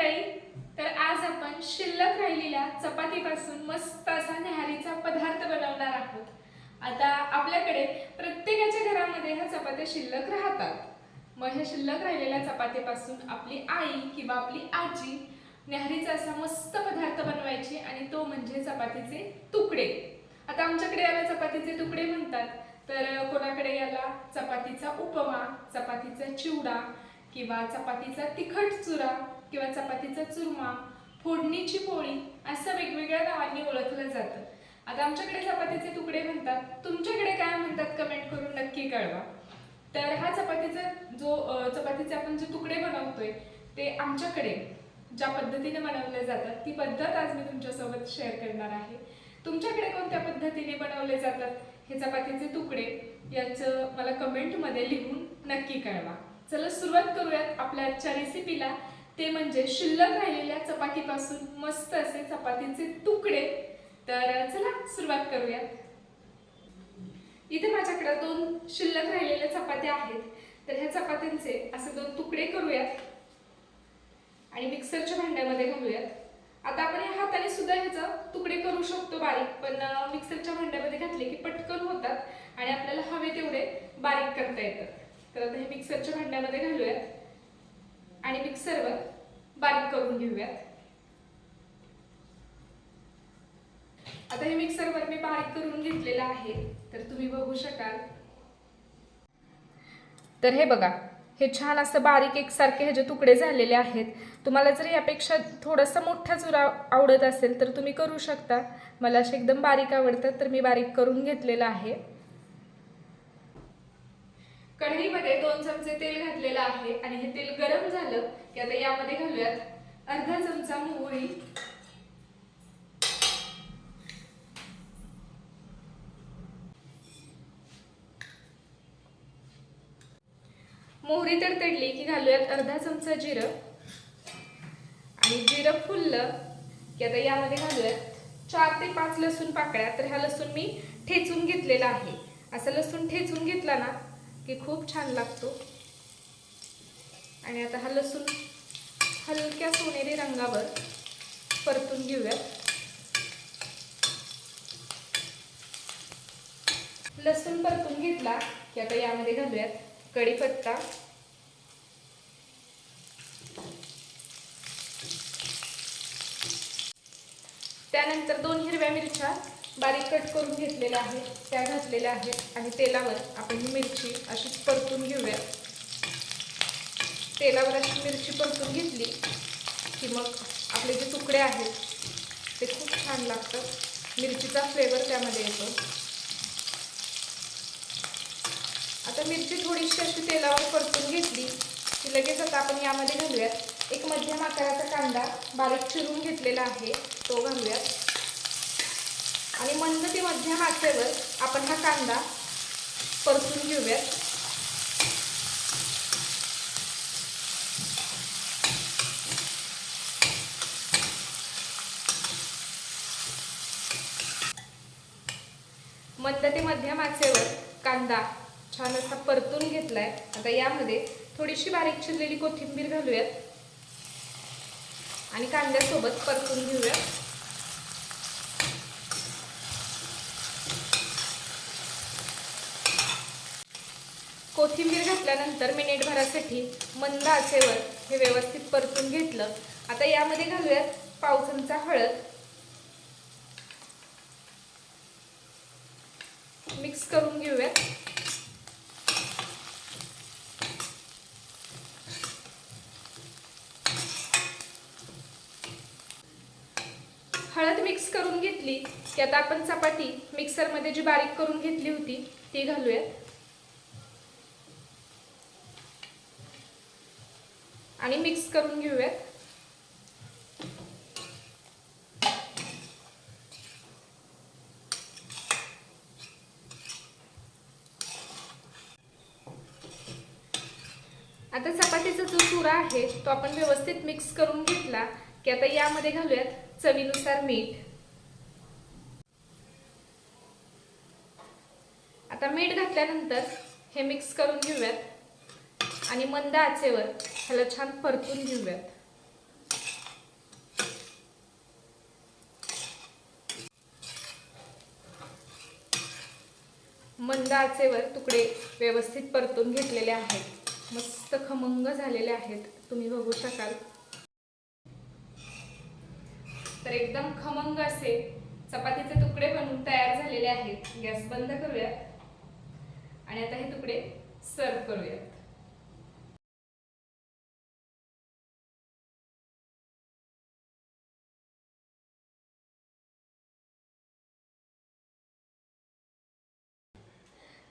मंडळी तर आज आपण शिल्लक राहिलेल्या चपातीपासून मस्त असा न्याहारीचा पदार्थ बनवणार आहोत. आता आपल्याकडे प्रत्येकाच्या घरामध्ये ह्या चपात्या शिल्लक राहतात. मग ह्या शिल्लक राहिलेल्या चपातीपासून आपली आई किंवा आपली आजी न्याहारीचा असा मस्त पदार्थ बनवायची आणि तो म्हणजे चपातीचे तुकडे. आता आमच्याकडे याला चपातीचे तुकडे म्हणतात तर कोणाकडे याला चपातीचा उपमा चपातीचा चिवडा किंवा चपातीचा तिखट चुरा किंवा चपातीचा चुरमा फोडणीची पोळी असं वेगवेगळ्या नावांनी ओळखलं जातं. आता आमच्याकडे चपातीचे तुकडे म्हणतात. तुमच्याकडे काय म्हणतात कमेंट करून नक्की कळवा. तर हा चपातीचा जो चपातीचे आपण जे तुकडे बनवतोय ते आमच्याकडे ज्या पद्धतीने बनवले जातात ती पद्धत आज मी तुमच्यासोबत शेअर करणार आहे. तुमच्याकडे कोणत्या पद्धतीने बनवले जातात हे चपातीचे तुकडे याचं मला कमेंटमध्ये लिहून नक्की कळवा. चला सुरुवात करूयात आपल्या आजच्या रेसिपीला ते म्हणजे शिल्लक राहिलेल्या चपातीपासून मस्त असे चपातीचे तुकडे. तर चला सुरुवात करूयात इथे माझ्याकडे दोन शिल्लक राहिलेल्या चपात्या आहेत. तर ह्या चपात्यांचे असे दोन तुकडे करूयात. आणि मिक्सरच्या भांड्यामध्ये घालूयात. आता आपण या हाताने सुद्धा ह्याचं तुकडे करू शकतो बारीक पण मिक्सरच्या भांड्यामध्ये घातले की पटकन होतात आणि आपल्याला हवे तेवढे बारीक करता येतात. तर आता हे मिक्सरच्या भांड्यामध्ये घालूयात. आणि मिक्सरवर बारीक करून घेऊयात. आता हे मिक्सरवर मी बारीक करून घेतलेलं आहे तर तुम्ही बघू शकाल. तर हे बघा हे छान असं बारीक एकसारखे ह्याचे तुकडे झालेले आहेत तुम्हाला जर यापेक्षा थोडंसं मोठा चुरा आवडत असेल तर तुम्ही करू शकता. मला असे एकदम बारीक आवडतात तर मी बारीक करून घेतलेलं आहे. कढईमध्ये दोन चमचे तेल घातलेलं आहे आणि हे तेल गरम झालं की आता यामध्ये घालूयात अर्धा चमचा मोहरी. मोहरी तर तडली की घालूयात अर्धा चमचा जिरं. आणि जिरं फुललं की आता यामध्ये घालूयात चार ते पाच लसूण पाकळ्या. तर ह्या लसूण मी ठेचून घेतलेला आहे. असं लसूण ठेचून घेतला ना की खूप छान लागतो. आणि आता हा लसूण हलक्या सोनेरी रंगावर परतून घेऊयात. लसूण परतून घेतला की आता यामध्ये घालूयात कढीपत्ता. त्यानंतर दोन हिरव्या मिरच्या बारीक कट करून घेतलेल्या आहेत त्या घातलेल्या आहेत आणि तेलावर आपण ही मिरची अशीच परतून घेऊयात तेलावर अशी मिरची परतून घेतली की मग आपले जे तुकडे आहेत ते खूप छान लागतात. मिरचीचा फ्लेवर त्यामध्ये येतो. आता मिरची थोडीशी अशी तेलावर परतून घेतली की लगेच आता आपण यामध्ये घालूयात. एक मध्यम आकाराचा कांदा बारीक चिरून घेतलेला आहे तो घालूयात. आणि मंद ते मध्यम आचेवर आपण हा कांदा परतून घेऊयात. मंद ते मध्यम आचेवर कांदा छान असा परतून घेतलाय. आता यामध्ये थोडीशी बारीक चिरलेली कोथिंबीर घालूयात. आणि कांद्यासोबत परतून घेऊयात. कोथिंबीर घातल्यानंतर मिनिटभरासाठी मंद आचेवर हे व्यवस्थित परतून घेतलं. आता यामध्ये घालूयात पाव चमचा हळद. मिक्स करून घेऊयात. हळद मिक्स करून घेतली की आता आपण चपाती मिक्सरमध्ये जी बारीक करून घेतली होती ती घालूयात. आणि मिक्स करून घेऊयात. आता चपातीचा जो चुरा आहे तो आपण व्यवस्थित मिक्स करून घेतला की आता यामध्ये घालूयात चवीनुसार मीठ. आता मीठ घातल्यानंतर हे मिक्स करून घेऊयात. आणि मंद आचेवर ह्याला छान परतून घेऊयात. मंदाचेवर तुकडे व्यवस्थित परतून घेतलेले आहेत. मस्त खमंग झालेले आहेत. तुम्ही बघू शकाल. तर एकदम खमंग असे चपातीचे तुकडे बनवून तयार झालेले आहेत. गॅस बंद करूयात. आणि आता हे तुकडे सर्व करूयात.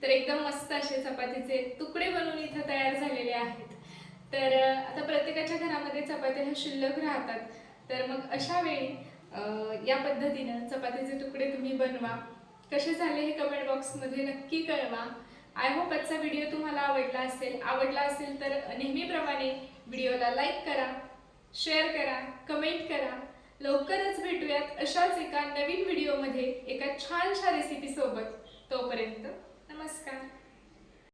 तर एकदम मस्त असे चपातीचे तुकडे बनवून इथं तयार झालेले आहेत. तर आता प्रत्येकाच्या घरामध्ये चपात्या ह्या शिल्लक राहतात. तर मग अशा वेळी या पद्धतीनं चपातीचे तुकडे तुम्ही बनवा. कसे झाले हे कमेंट बॉक्समध्ये नक्की कळवा. आय होप आजचा व्हिडिओ तुम्हाला आवडला असेल. आवडला असेल तर नेहमीप्रमाणे व्हिडिओला लाईक करा शेअर करा कमेंट करा. लवकरच भेटूयात अशाच एका नवीन व्हिडिओमध्ये एका छानशा रेसिपीसोबत तोपर्यंत नमस्कार